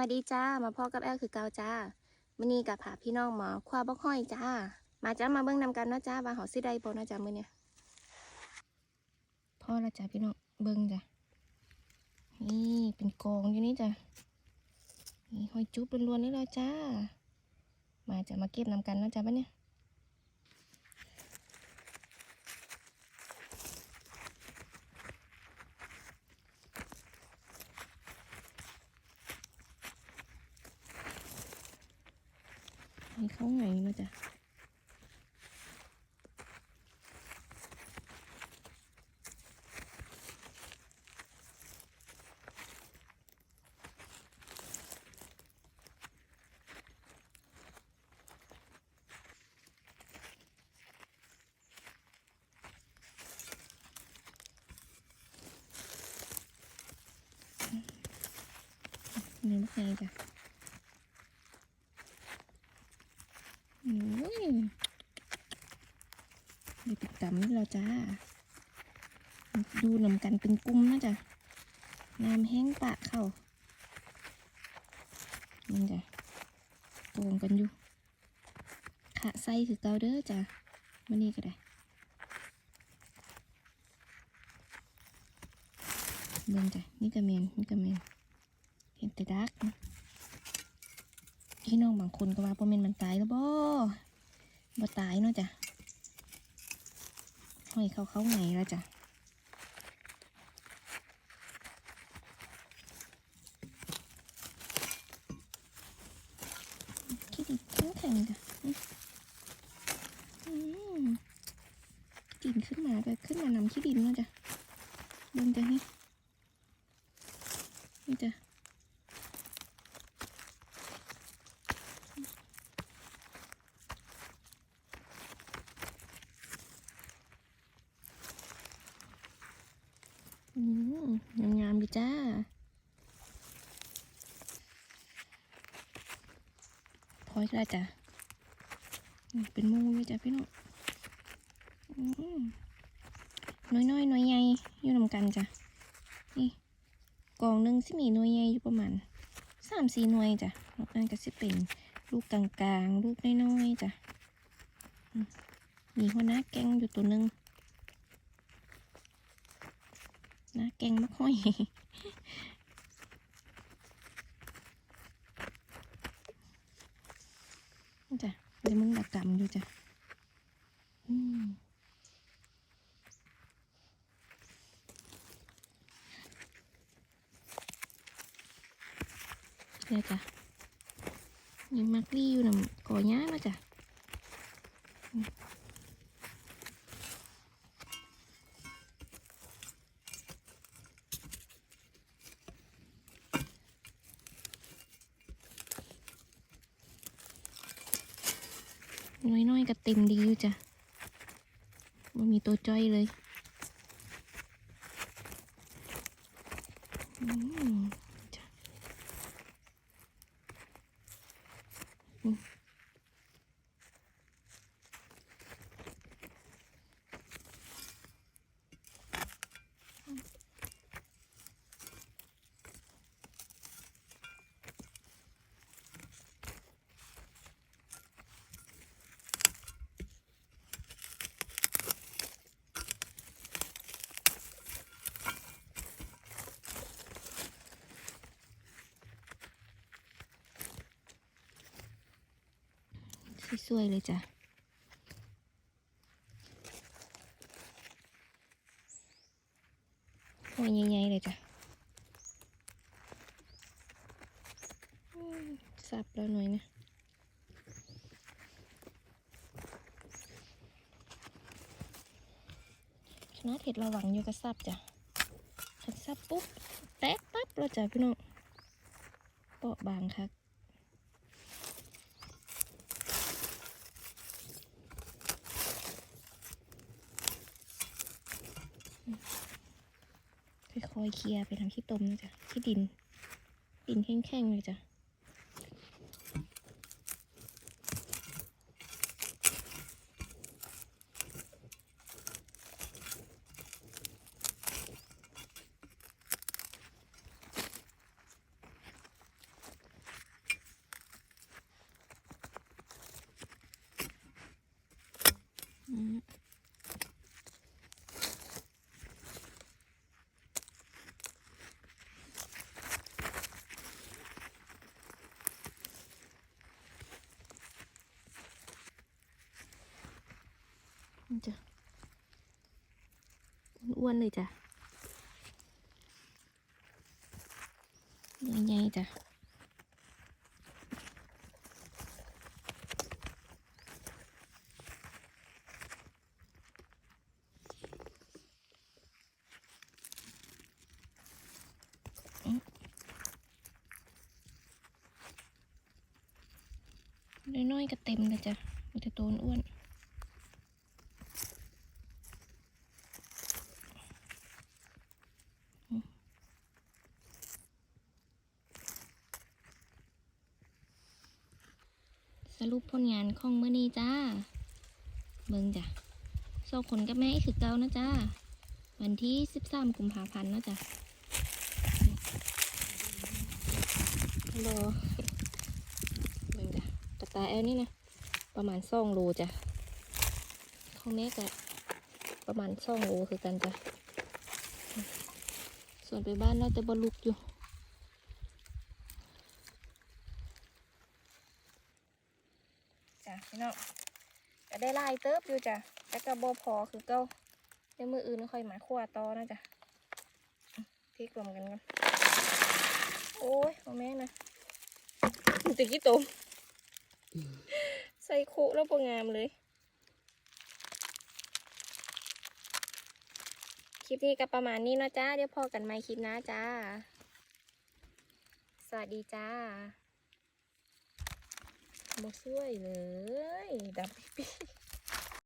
วัสดีจ้า มาพ่อกับแอลคือเกาจ้ามื้อนี้กับผาพี่น้องหมอคว้าบอกห้อยจ้า มาจ้ามาเบิ้งนำกันนะจ้าว่าเขาสิได้บ่นะจ้ามื่อเนี้ยพ่อละจ้าพี่น้องเบิ้งจ้ะนี่เป็นกองอยู่นี่จ้ะนี่ห้อยจุ๊บล้วนๆนี่ละจ้า มาจะมาเก็บนำกันนะจ้าบ้านเนี่ยให้เขาไงเนาะจ้ะ นี่ลูกไงจ้ะโอ้ยเดี๋ยวติดตามนี่เราจ้า ดูนำกันเป็นกลุ่มนะจ้ะน้ำแห้งปะเข้านี่จ้ะโกงกันอยู่ขะไส้คือเกาเด้อจ้ะมานี่ก็ได้เบิ่งจ้ะนี่ก็เมนนี่ก็เมน เห็นแต่ดักพี่น้องบางคนก็ว่าพอเมนมันตายแล้วบ่บ่ตายเนาะจ้ะห้อยเขาเขาไงแล้วจ้ะคิดอีกแข็งแข็งจ้ะอืมอืมดินขึ้นมาก็ขึ้นมานำขี้ดินเนาะจ้ะเบิ่งจ้ะนี่นี่จ้ะ งามๆอยู่จ้า พอยแล้วจ้ะ เป็นมูอยู่จ้ะพี่น้องอืมน้อยๆน้อยใหญ่อยู่นำกันจ้ะ นี่กองหนึ่งสิมีน่วยใหญ่อยู่ประมาณสามสี่หน่วยจ้ะนอกนั้นก็สิเป็นลูกกลางๆ ลูกน้อยๆจ้ะมีหัวหน้าแกงอยู่ตัวหนึ่ง นะแกงมะค่อยจ้ะเดี๋ยวมึงดักกำอยู่จ้ะเนี่ยจ้ะยังมักลี่อยู่นำก่อหญ้ายมาจ้ะ น้อยๆก็เต็มดีอยู่จ้ะไม่มีตัวจ้อยเลย สวยเลยจ้ะหัวใหญ่ๆเลยจ้ะสับแล้วหน่อยนะคณะเห็ดระวังอยู่กับซับจ้ะขัดซับปุ๊บ แตกปั๊บแล้วจ้ะพี่น้องเปาะบางครับ ลียไปทำขี้ตมนะจ๊ะขี้ดิน ดินแข้งๆเลยจ้ะอืม จ้ะอ้วนๆเลยจ้ะใหญ่ๆจ้ะน้อยๆก็เต็มเลยจ้ะมีแต่ตัวอ้วนอืมสรุปผ ลงานของเมื่อนี้จ้า เบิ่งจ้ะโซขนกับแม่อีกคือเก่านะจ้า วันที่13กุมภาพันธ์นะจ้ะฮัลโหลเบิ่งจ้ะกระตายแอลนี่นะ ประมาณสองโลจ้ะของแม่ก็ประมาณสองโลคือกันจ้ะ ส่วนไปบ้านเราจะบลุกอยู่ จ้ะ พี่น้องก็ได้ไล่เติบอยู่จ้ะแต่ก็บ่พอคือเก่าเดี๋ยวมืออื่นค่อยมาคั่วต่อนะจ้ะพริกรวมกันกันโอ้ยเอแม่นะติกี้ตมใส่คุแล้วปงามเลย คลิปนี้ก็ประมาณนี้นะจ้าเดี๋ยวพอกันใหม่คลิปน้าจ้า สวัสดีจ้า บสวยเลย ดับปี่